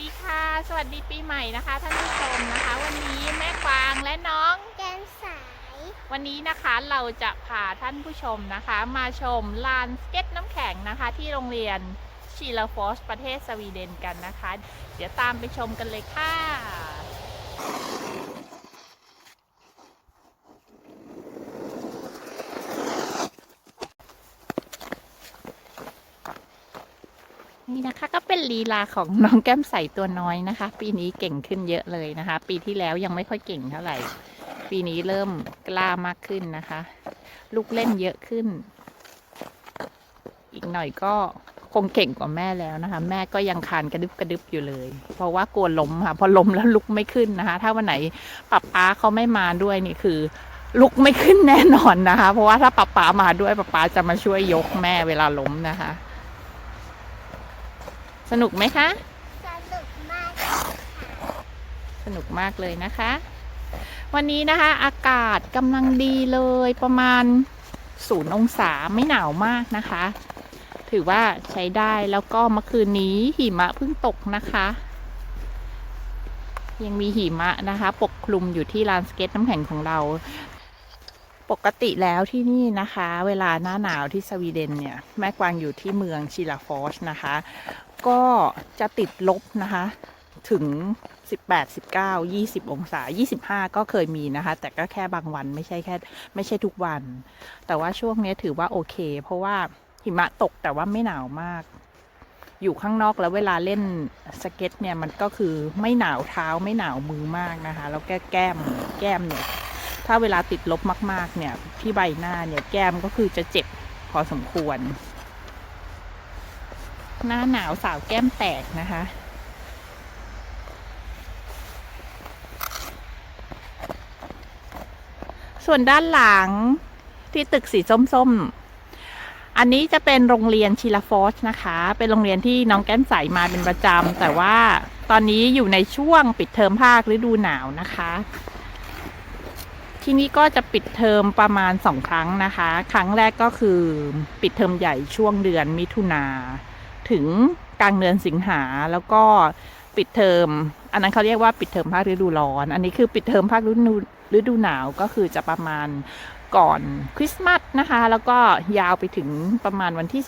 ดีค่ะ สวัสดีปีใหม่นะคะท่านผู้ชมนะคะ วันนี้แม่กวางและน้องแกนสาย วันนี้นะคะเราจะพาท่านผู้ชมนะคะ มาชมลานสเก็ตน้ำแข็งนะคะ ที่โรงเรียนชีลาฟอสประเทศสวีเดนกันนะคะ เดี๋ยวตามไปชมกันเลยค่ะ นี่นะคะก็เป็นลีลาของน้องแก้มใสตัวน้อยนะคะ ปีนี้เก่งขึ้นเยอะเลยนะคะ ปีที่แล้วยังไม่ค่อยเก่งเท่าไหร่ ปีนี้เริ่มกล้ามากขึ้นนะคะ ลูกเล่นเยอะขึ้น อีกหน่อยก็คงเก่งกว่าแม่แล้วนะคะ แม่ก็ยังคานกระดึบกระดึบอยู่เลย เพราะว่ากลัวล้มค่ะพอล้มแล้วลุกไม่ขึ้นนะคะ ถ้าวันไหนป๊าป๊าเขาไม่มาด้วยนี่คือ ลุกไม่ขึ้นแน่นอนนะคะ เพราะว่าถ้าป๊าป๊ามาด้วยป๊าป๊าจะมาช่วยยกแม่เวลาล้มนะคะ สนุกไหมคะ สนุกมากสนุกมากเลยนะคะ วันนี้นะคะ อากาศกำลังดีเลยประมาณศูนย์องศาไม่หนาวมากนะคะ ถือว่าใช้ได้แล้วก็เมื่อคืนนี้หิมะเพิ่งตกนะคะ ยังมีหิมะนะคะ ปกคลุมอยู่ที่ลานสเก็ตน้ำแข็งของเรา ปกติแล้วที่นี่นะคะ เวลาหน้าหนาวที่สวีเดนเนี่ย แม่กวางอยู่ที่เมืองชิลาฟอสนะคะ ก็จะติดลบนะคะ ถึง 18 19 20 องศา 25 ก็เคยมีนะคะ แต่ก็แค่บางวันไม่ใช่แค่ ไม่ใช่ทุกวัน แต่ว่าช่วงนี้ถือว่าโอเค เพราะว่าหิมะตกแต่ว่าไม่หนาวมาก อยู่ข้างนอกแล้วเวลาเล่นสเก็ตเนี่ยมันก็คือไม่หนาวเท้าไม่หนาวมือมากนะคะ แล้วแก้แก้มแก้มเนี่ย ถ้าเวลาติดลบมาก ๆ เนี่ยที่ใบหน้าเนี่ยแก้มก็คือจะเจ็บพอสมควร หน้าหนาวสาวแก้มแตกนะคะส่วนด้านหลังที่ตึกสีส้มๆ อันนี้จะเป็นโรงเรียนชิลาฟอสนะคะ เป็นโรงเรียนที่น้องแก้มใสมาเป็นประจำแต่ว่าตอนนี้อยู่ในช่วงปิดเทอมภาคฤดูหนาวนะคะ ที่นี่ก็จะปิดเทอมประมาณสองครั้งนะคะ ครั้งแรกก็คือปิดเทอมใหญ่ช่วงเดือนมิถุนาถึงกลางเดือนสิงหาแล้วก็ปิดเทอม อันนั้นเขาเรียกว่าปิดเทอมภาคฤดูร้อน อันนี้คือปิดเทอมภาคฤดูฤดูหนาวก็คือจะประมาณก่อนคริสต์มาสนะคะ แล้วก็ยาวไปถึงประมาณวันที่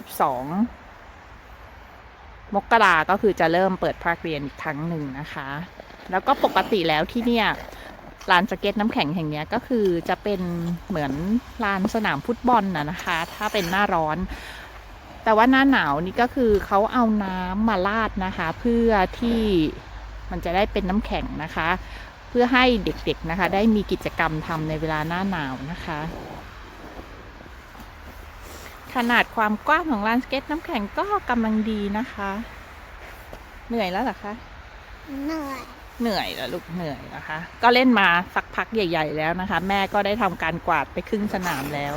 12 มกราก็คือจะเริ่มเปิดภาคเรียนอีกครั้งหนึ่งนะคะ แล้วก็ปกติแล้วที่เนี่ย ลานสเก็ตน้ำแข็งแห่งนี้ก็คือจะเป็นเหมือนลานสนามฟุตบอลนะนะคะ ถ้าเป็นหน้าร้อน แต่ว่าหน้าหนาวนี่ก็คือเขาเอาน้ำมาราดนะคะ เพื่อที่มันจะได้เป็นน้ำแข็งนะคะ เพื่อให้เด็กๆนะคะ ได้มีกิจกรรมทำในเวลาหน้าหนาวนะคะ ขนาดความกว้างของลานสเก็ตน้ำแข็งก็กำลังดีนะคะ เหนื่อยแล้วหรอคะเหนื่อย เหนื่อยแล้วลูกเหนื่อยนะคะ ก็เล่นมาสักพักใหญ่ ๆ แล้วนะคะ แม่ก็ได้ทำการกวาดไปครึ่งสนามแล้ว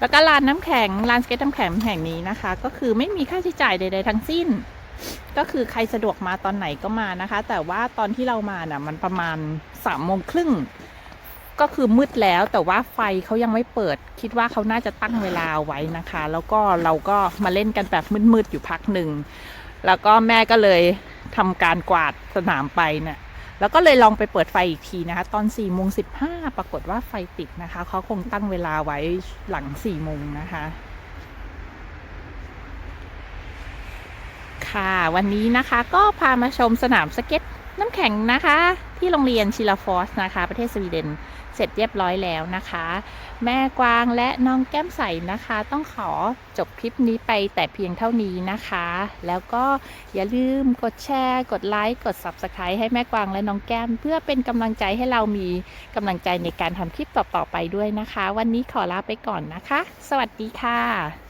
แล้วก็ลานน้ำแข็งลานสเก็ตน้ำแข็งแห่งนี้นะคะ ก็คือไม่มีค่าใช้จ่ายใด ๆ ทั้งสิ้น ก็คือใครสะดวกมาตอนไหนก็มานะคะ แต่ว่าตอนที่เรามาน่ะมันประมาณสามโมงครึ่งก็คือมืดแล้วแต่ว่าไฟเขายังไม่เปิด คิดว่าเขาน่าจะตั้งเวลาไว้นะคะ แล้วก็เราก็มาเล่นกันแบบมืดๆอยู่พักหนึ่ง แล้วก็แม่ก็เลย ทำการกวาดสนามไปเนี่ยแล้วก็เลยลองไปเปิดไฟอีกทีนะคะ ตอน4ี่โมงสิปรากฏว่าไฟติดนะคะ เขาคงตั้งเวลาไว้หลัง4ี่โมงนะคะ ค่ะ วันนี้นะคะก็พามาชมสนามสเก็ต น้ำแข็งนะคะ ที่โรงเรียนชิลาฟอสนะคะ ประเทศสวีเดนเสร็จเรียบร้อยแล้วนะคะ แม่กวางและน้องแก้มใสนะคะ ต้องขอจบคลิปนี้ไปแต่เพียงเท่านี้นะคะ แล้วก็อย่าลืมกดแชร์ กดไลค์กด Subscribe ให้แม่กวางและน้องแก้ม เพื่อเป็นกำลังใจให้เรามีกำลังใจในการทำคลิปต่อๆไปด้วยนะคะ วันนี้ขอลาไปก่อนนะคะ สวัสดีค่ะ